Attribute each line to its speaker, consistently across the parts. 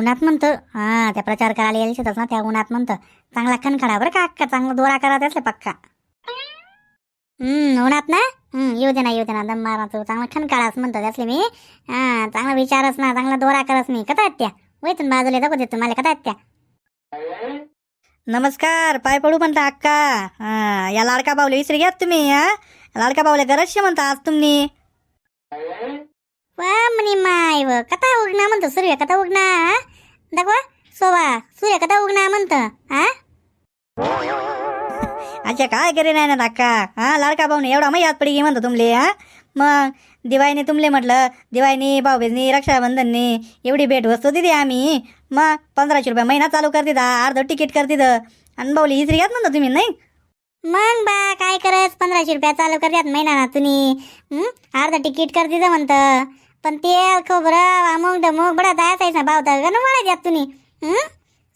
Speaker 1: उन्हात म्हणतं हा त्या प्रचार करायला यायला येतातच ना त्या उन्हात म्हणतं चांगला खणखडा बरं का अक्का चांगला दोरा करा त्यासले पक्का. हम्म उन्हात ना? हम्म येऊ दे ना येऊ दे ना दम मारा तू. चांगला खणकाळाच म्हणतो त्यासले मी. हा चांगला विचारच ना चांगला दोरा करस मी. कथा आहेत त्या. वैतून बाजूला दाखवत देतो मला कथा आहेत त्या.
Speaker 2: नमस्कार पाय पडू म्हणता अक्का. हा या लाडका बावले विसरी घ्या तुम्ही हा? लाडका बावले गरजशी म्हणता आज तुम्ही.
Speaker 1: माय व. कथा उगना म्हणतो सूर्य कथा हा? दाखवा सोवा सूर्य कथा उगना म्हणतं हा?
Speaker 2: अच्छा काय करे नाही ना अक्का हा लाडका भाऊने एवढा मग याद पडी गे म्हणतो तुमले हा? मग दिवाळीने तुमले म्हटलं दिवाळीनी भाऊबीजनी रक्षाबंधननी एवढी भेट वस्तू दिली आम्ही. मग पंधराशे रुपये महिना चालू कर दिदा अर्ध तिकीट कर दिलं आणि भाऊली हिसरी घ्यात म्हणतो तुम्ही नाही?
Speaker 1: मग बा काय करत पंधराशे रुपया चालू करतात महिना ना तुम्ही? अर्धा तिकीट कर दिलं म्हणतं. पण तेल खोबरं अमुक डमुक बडा दायचा भाव तर गण वाढायच्यात तुम्ही. हं?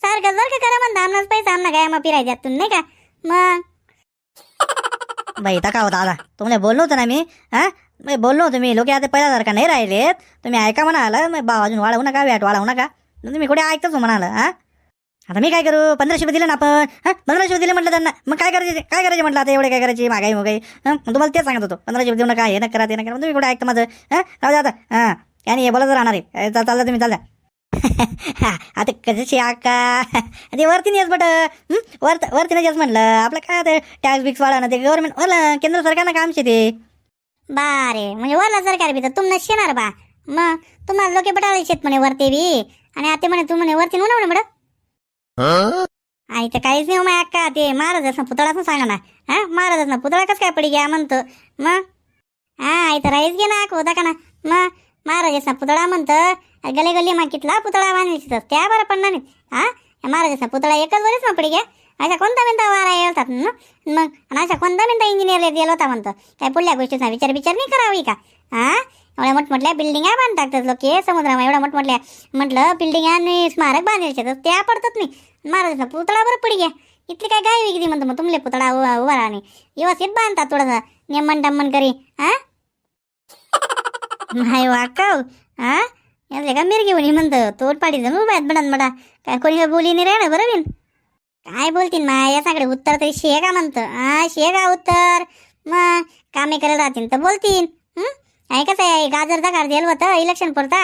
Speaker 1: सारखं सारखं करा म्हणता आमनाच पैसा आमना काय मग फिरायच्यात तुम्ही नाही का? मग?
Speaker 2: बाई का होता आता तुम्हाला बोललो होतो ना मी हा? मी बोललो होतो मी लोक आता पहिल्यासारखा नाही राहिलेत. तुम्ही ऐका म्हणाला मग भाव अजून वाढवू नका व्याट वाढवू नका. तुम्ही कुठे ऐकतच हो म्हणाल हा? आता मी काय करू? पंधराशे रुपये दिले ना आपण हा? पंधराशे रुपये दिले म्हटलं त्यांना. मग काय करायचे? काय करायचे म्हटलं आता? एवढे काय करायचे? मागाई मगाई हो हा? मग तुम्हाला तेच सांगत होतो. पंधराशे रुपये देऊ नका हे न करा ते न करा. तुम्ही कुठे ऐकता माझं? हा? राहू द्या आता. हा. काय नाही बोलत राहणार आहे. चालला तुम्ही चालला आता कशाची आका? ते वरती नाही बट. वर वरती नाही म्हटलं. आपलं काय ते टॅक्स बिक्स वाढवणं ते गव्हर्नमेंट वरलं केंद्र सरकारनं कामचे ते.
Speaker 1: बारे म्हणजे वरला सरकार बी तर तुम्हाला शेणार बा. मग तुम्हाला लोक पटाळे शेत म्हणे वरती बी. आणि आता म्हणे तू म्हणे वरती म्हणा म्हणे आई तर काहीच नाही हो माय अक्का. ते महाराजाचा पुतळाच सांगा ना. हा? महाराजाचा पुतळा कस काय पडी घ्या म्हणतो? मग हा आई तर राईच घे ना होता का ना? मग महाराजाचा पुतळा म्हणतं गले गल्ली मागितला पुतळा बांधली त्या बरं पडणार नाही. हा? महाराजाचा पुतळा एकच वरच ना पडी घ्या अशा कोणता मिनता वारा येतात ना? मग? आणि अशा कोणता मिनता इंजिनियर गेला होता म्हणतो? काय पुढल्या गोष्टीचा विचार विचार नाही करावी का? हा? एवढ्या मोठमोठल्या बिल्डिंगा बांधतात लोक. समुद्रामध्ये एवढ्या मोठमोठल्या. म्हटलं बिल्डिंग आणि स्मारक बांधायचे तर त्या पडतात नाही. महाराजाचा पुतळा बरं पडी घ्या इथली काय गाय विकली म्हणतो मग तुमले पुतळा उभा उभा राहणे. व्यवस्थित बांधतात थोडंसं. नेमन टम्मन करी. हा? नाही वाकव. हा? यातले का मिरगी होणी म्हणतं? तोड पाडी जण उभा आहेत बडान बडा. काय कोणी काय बोली नाही राहणार बरं बिन? काय बोलतीन मा या सगळे उत्तर तरी शे का म्हणतं. हा शे का उत्तर. मग कामे करत राहतील तर बोलतीन हं? आहे कसं आहे गाजर दगाड दिलं होतं इलेक्शन पुरता.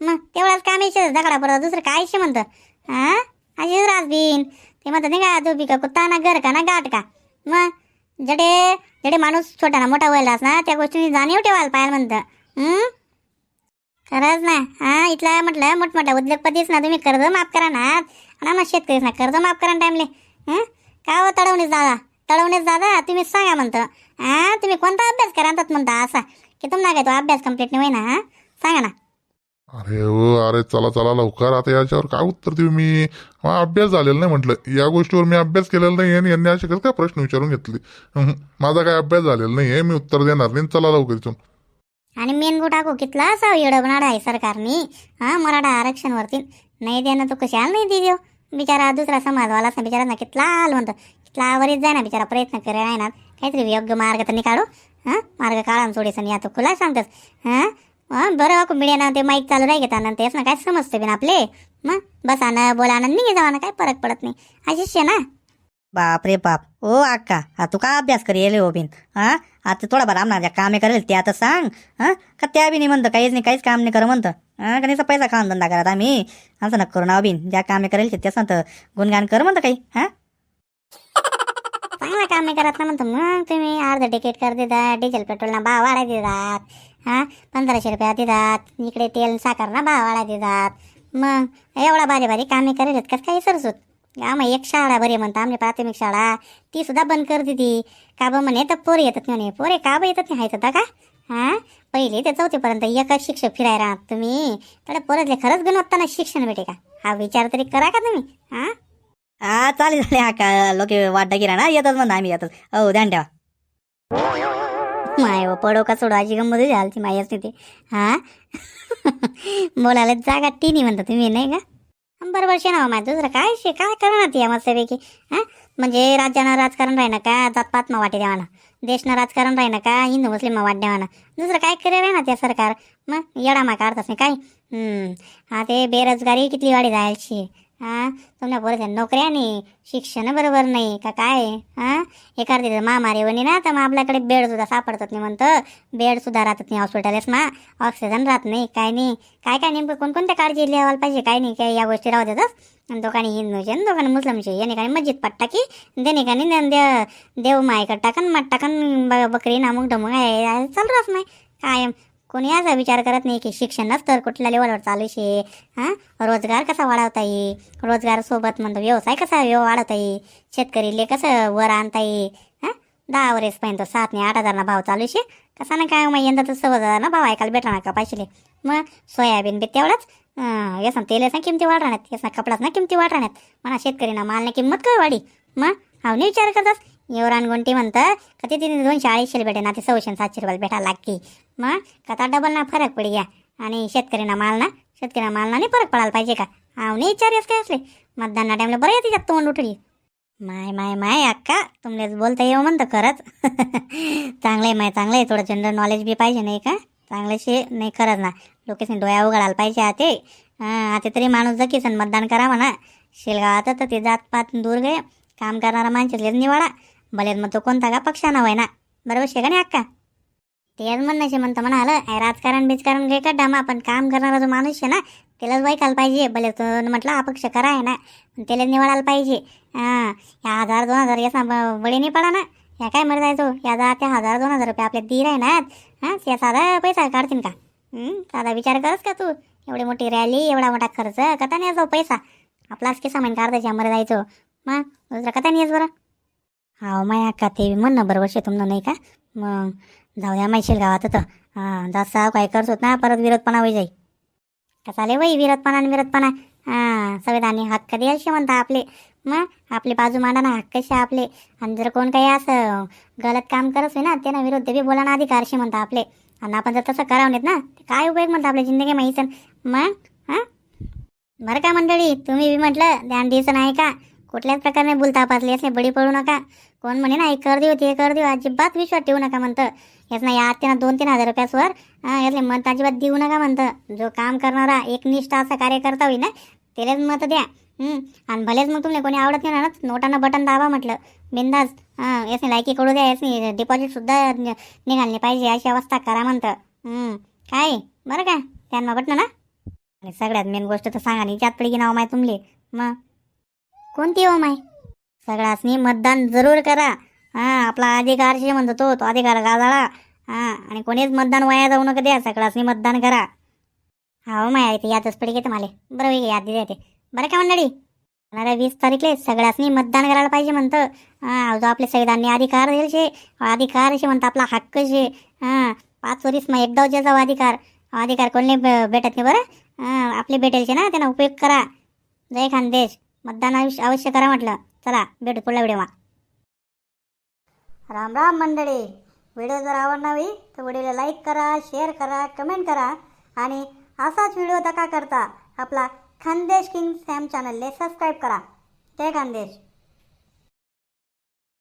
Speaker 1: मग तेवढाच कामेचे दगडा पुरता दुसरं काय शे म्हणतं हा अशीच राजबीन ते म्हणतात नाही का धोबी का कुत्ता ना घर का ना गाठ का? मग जडे जडे माणूस छोटा ना मोठा व्हायलाच ना त्या गोष्टीची जाणीव ठेवायला पाहिजे म्हणतं. खरंच ना. हा इथला म्हटलं मोठमोठ्या उद्योगपतीच ना तुम्ही कर्ज माफ करा ना. आणि मग शेतकरीच ना कर्ज माफ करा टाईमले हं? का हो तडवणीच दादा तळवणीच दादा तुम्ही सांगा म्हणतं. हा तुम्ही कोणता अभ्यास करा म्हणतात म्हणता असा. की तुम्हाला काय तो? अभ्यास कंप्लीट नाही होईना हा? सांगा ना.
Speaker 3: अरे हो अरे चला चला लवकर. आता याच्यावर काय उत्तर देऊ मी? हा अभ्यास झालेला नाही म्हटलं. या गोष्टीवर मी अभ्यास केलेला नाही आणि यांनी असे कसं काय प्रश्न विचारून घेतले? हं, माझा काय अभ्यास झालेला नाही आहे मी उत्तर देणार नाही. चला लवकर इथून.
Speaker 1: आणि मेन टाकू कितला असा येडबनाडा आहे सरकारनी? हा मराठा आरक्षणवरती. नाही देणं तो कशाला नाही दे देऊ बिचारा दुसरा समाजवाला असं बिचारा ना कितला आल म्हणतो. कितला आवरीत जाय ना बिचारा प्रयत्न करे ना काहीतरी योग्य मार्ग तर नाही काढू हां मार्ग काढा सोडीसन या तो खुला सांगतस हां हां बरं मीडिया ना ते माईक चालू नाही घेताना तेच ना काय समजते बिन आपले मग बसानं बोलानं निघे जावानं काय फरक पडत नाही अशीच शे ना
Speaker 2: बाप रे बाप ओ अक्का हा तू का अभ्यास करी हो बिन हा आता थोडाफार आमना ज्या कामे करेल ते आता सांग हा का त्या बी नाही म्हणतं काहीच नाही काहीच काम नाही करू म्हणतं हा का नाही पैसा खाऊन धंदा करत आम्ही असं नका करू ना बिन ज्या कामे करेल ते त्या सांगतं गुणगान कर म्हणतं काही हा
Speaker 1: चांगला काम नाही करत ना म्हणतो. मग तुम्ही अर्ध तिकीट कर देतात डिझेल पेट्रोलना भाव वाढा देतात हां पंधराशे रुपया देतात इकडे तेल साखरना भाव वाढा देतात. मग एवढा भारी भारी कामे करेल का काही सरसूत? आम्हा एक शाळा बरी म्हणता आमची प्राथमिक शाळा ती सुद्धा बंद कर दिली का बा म्हणे तर पोरे येतात म्हणे. पोरे का बा येतात नाही हायचं का? हां पहिले ते चौथीपर्यंत एकच शिक्षक फिरायला तुम्ही. तर पोरातले खरंच गुणवत्ताना शिक्षण भेटे का? हा विचार तरी करा का तुम्ही? हां?
Speaker 2: हा चालेल चालेल हा का लोक वाट गेला ना येतात म्हणतो आम्ही येतात हो ध्यान ठेवा
Speaker 1: माय पडो का सोडो अशी गंमत झाली ती माई असते ते हा बोलायला जागा टिनी म्हणता तुम्ही नाही का बरोबर शे ना माय दुसरं काय शे काय करणार ती मस्तपैकी हा म्हणजे राज्यानं राजकारण राहिना का जातपात वाटे द्यावाना देशनं राजकारण राहिना का हिंदू मुस्लिम वाट द्यावाना दुसरं काय करे ना त्या सरकार मग येडा मा काढताच नाही काय हम्म, हा ते बेरोजगारी किती वाढी जायची हा? तुमच्या पोराच्या नोकऱ्या नाही शिक्षण बरोबर नाही का काय? हा? एखादी महामारी वणी ना तर मग आपल्याकडे बेड सुद्धा सापडतात नाही म्हणतं. बेड सुद्धा राहतात नाही हॉस्पिटलच मा. ऑक्सिजन राहत नाही काय नाही. काय काय नेमकं कोणकोणत्या काळजी लिहायला पाहिजे काय नाही काय या गोष्टी राहू देतात आणि दोघांनी हिंदूचे आणि दोघांनी मुस्लिमचे याने काही मस्जिद पट्टा की त्या ठिकाणी न- देव देव मायकड टाकन मठ टाकन ब- बकरी नामुक ढमुक आहे, चालू राहत नाही. कायम. कोणी असा विचार करत नाही की शिक्षणच तर कुठल्या लेवलवर चालू शे हां? रोजगार कसा वाढवता येईल? रोजगार सोबत म्हणतो व्यवसाय कसा व्यव वाढवता येईल? शेतकरीले कसं वर आणता येईल? हां? दहा वरेसपर्यंत सात नाही आठ हजारना भाव चालू शे कसा ना काय मग यंदा तर सव्वा हजारना भाव ऐकायला भेटणार ना का पैसे मग सोयाबीन बी तेवढंच. येसन यासना तेलाच्या किमती वाढणार यासना कपडाच किमती वाढणार म्हणा शेतकरीना मालने किंमत काय वाढी मग हा नाही विचार करतात युवरान गुंटी म्हणतं? का ते तिने दोनशे अडीचशे भेटे ना ते सव्वाशे सातशे रुपयाला भेटायला लागते मग? कथा डबल ना फरक पडी घ्या आणि शेतकऱ्यांना माल ना? शेतकऱ्यांना माल ना नाही फरक पडायला पाहिजे का? आवने नाही विचार काय असले? मतदानना टाईमला बरं येते त्यात तोंड उठली. माय माय माय अक्का तुमलेच बोलता येऊ म्हणतं खरंच. चांगलं आहे माय चांगलं आहे थोडं जनरल नॉलेज बी पाहिजे नाही का? चांगलं शे नाही खरंच ना. लोकेशन डोळ्या उघडायला पाहिजे आते. हां आता तरी माणूस जकीसन मतदान करा म्हणा. शेलगावात तर ते जात पात दूर गे. काम करणारा माणसातलेच निवाडा. भले मग तो कोणता का पक्षा नाव ना बरोबर शे का नाही अक्का? तेच म्हणण्याचे म्हणतं म्हणालं "अय, राजकारण बिजकारण घे का डामा पण काम करणारा जो माणूस आहे ना त्यालाच वैकायला पाहिजे. भले तो म्हटलं अपक्ष करा आहे ना पण त्याला निवडायला पाहिजे. हां या हजार दोन हजार याचा बळी नाही पडा ना. या काय मर जायचो या जा त्या हजार दोन हजार रुपये आपल्या दीर आहे ना हां त्या साधा पैसा काढतील का? साधा विचार करस का तू? एवढी मोठी रॅली एवढा मोठा खर्च कथा नाही यायचो पैसा. आपलाच की सामान काढायच्या मर जायचो मग दुसरा कथा नाही येस बरं. हाव माया अक्का ते म्हणणं बरोबर शे तुमनं नाही का? मग जाऊ द्या माहिशील गावात तर. हां जास्त काय करतो ना परत विरोधपणा होई जाई. का चाले वही विरोधपणा आणि विरोधपणा? हां संविधानी हक्क द्यायचे म्हणता आपले? मग आपले बाजू मांडा ना हक्कशे आपले. आणि जर कोण काही असं गलत काम करत आहे ना त्यांना विरोध बी बोला ना अधिकारशी म्हणता आपले. आणि आपण जर तसं करावं नाहीत ना काय उपयोग म्हणता आपल्या जिंदगी माहिती मग हां? बरं का मंडळी तुम्ही बी म्हटलं ध्यान द्यायचं नाही का? कुठल्याच प्रकारे बोलता पाचले असले बळी पडू नका. कोण म्हणे ना हे कर देऊ ते कर देऊ अजिबात विश्वास ठेवू नका म्हणतं. याच ना या त्यांना दोन तीन हजार रुपयासवर यातले मत अजिबात देऊ नका म्हणतं. जो काम करणारा एकनिष्ठ असा कार्यकर्ता होईल ना त्यालाच मत द्या. आणि भलेच मग तुम्हाला कोणी आवडत नाही ना नोटानं बटन दाबा म्हटलं. बिंदास हां यासनी लायकी कळू द्या यासनी डिपॉझिटसुद्धा नि- निघालले पाहिजे अशी अवस्था करा म्हणतं. काय? बरं का? त्यांना बटन ना? सगळ्यात मेन गोष्ट तर सांगा नाही त्यात पडगी नाव माय तुमले. मग? कोणती हो माय सगळ्यासनी मतदान जरूर करा. हां आपला अधिकार जे म्हणतो तो तो अधिकार गाजाळा. हां आणि कोणीच मतदान वाया जाऊ नका द्या सगळ्यासनी मतदान करा. हा हो माया इथे यादच पडी घेते मला बरं वेगळी याद देते. बरं का मंडळी? येणाऱ्या वीस तारीखले सगळ्यासनी मतदान करायला पाहिजे म्हणतं. हां जो आपले संविधानने अधिकार दिले शे. अधिकार शे म्हणतं आपला हक्क शे. हां पाच वरीस मग एकदा जाऊ अधिकार. अधिकार कोणी भेटत नाही बरं? हां आपले भेटेल शे ना त्यांना उपयोग करा. जय खानदेश. मतदान अवश्य अवश्य करा म्हटलं. चला भेटू पुढल्या व्हिडिओ राम राम मंडळी. व्हिडिओ जर आवडणावी तर व्हिडिओला लाईक करा शेअर करा कमेंट करा. आणि असाच व्हिडिओ दका करता. आपला खानदेश किंग सॅम चॅनलले सबस्क्राईब करा. जय खानदेश.